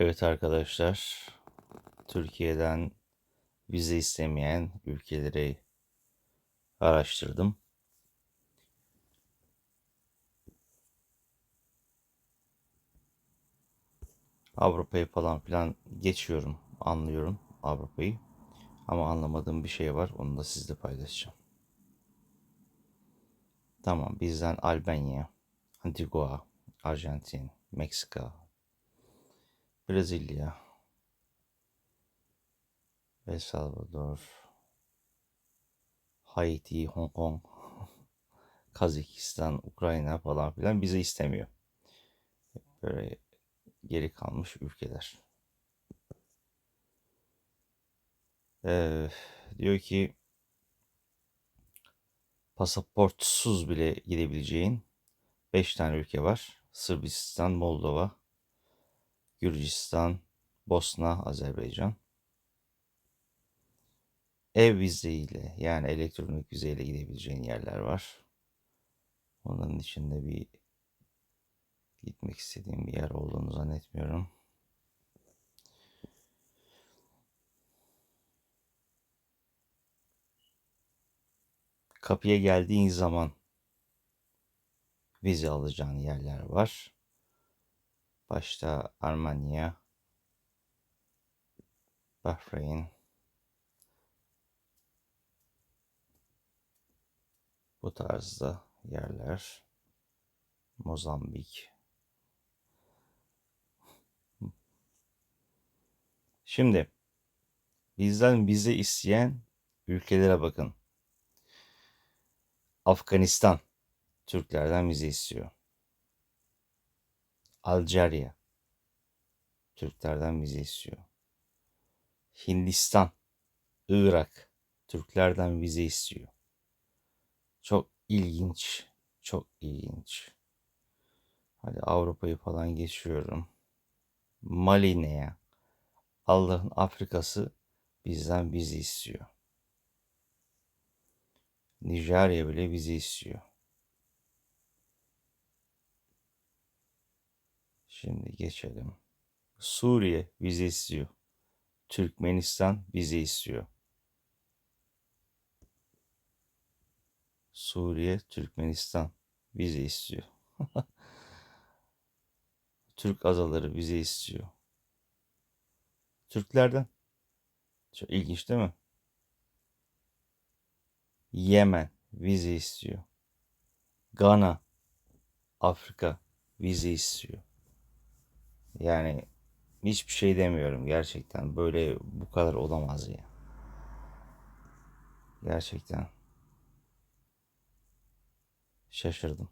Evet arkadaşlar, Türkiye'den vize istemeyen ülkeleri araştırdım. Avrupa'yı falan filan geçiyorum, anlıyorum Avrupa'yı. Ama anlamadığım bir şey var, onu da sizle paylaşacağım. Tamam, bizden Albanya, Antigua, Arjantin, Meksika, Brezilya, El Salvador, Haiti, Hong Kong, Kazakistan, Ukrayna falan filan bize istemiyor. Böyle geri kalmış ülkeler. Ee, diyor ki pasaportsuz bile gidebileceğin 5 tane ülke var. Sırbistan, Moldova, Gürcistan, Bosna, Azerbaycan. Ev vizeyle yani elektronik vizeyle gidebileceğin yerler var. Onun içinde bir gitmek istediğim bir yer olduğunu zannetmiyorum. Kapıya geldiğin zaman vize alacağın yerler var. Başta Armanya, Bahreyn, bu tarzda yerler. Mozambik. Şimdi bizden vize isteyen ülkelere bakın. Afganistan Türklerden vize istiyor. Alcerya Türklerden vize istiyor. Hindistan, Irak Türklerden vize istiyor. Çok ilginç, çok ilginç. Hadi Avrupa'yı falan geçiyorum. Maline'ye, Allah'ın Afrika'sı bizden vize istiyor. Nijerya bile vize istiyor. Şimdi geçelim. Suriye vize istiyor. Türkmenistan vize istiyor. Suriye, Türkmenistan vize istiyor. Türk azaları vize istiyor. Türklerden. Çok ilginç değil mi? Yemen vize istiyor. Gana, Afrika vize istiyor. Yani hiçbir şey demiyorum gerçekten. Böyle bu kadar olamaz ya. Gerçekten şaşırdım.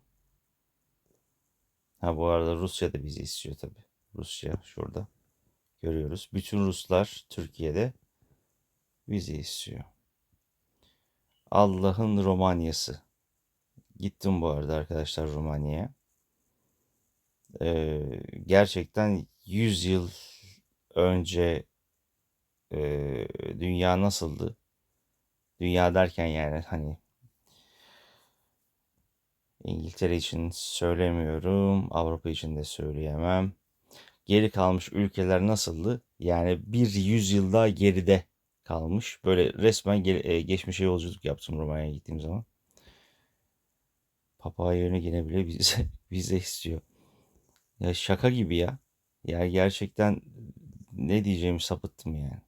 Ha bu arada Rusya da bizi istiyor tabii. Rusya şurada görüyoruz. Bütün Ruslar Türkiye'de vize istiyor. Allah'ın Romanyası. Gittim bu arada arkadaşlar Romanya'ya. Ee, gerçekten 100 yıl önce e, dünya nasıldı? Dünya derken yani hani İngiltere için söylemiyorum, Avrupa için de söyleyemem. Geri kalmış ülkeler nasıldı? Yani bir yüzyıl daha geride kalmış. Böyle resmen ge- e, geçmişe yolculuk yaptım Romanya'ya gittiğim zaman. Papua yerine yine bile vize, vize istiyor. Ya şaka gibi ya. Ya gerçekten ne diyeceğimi sapıttım yani.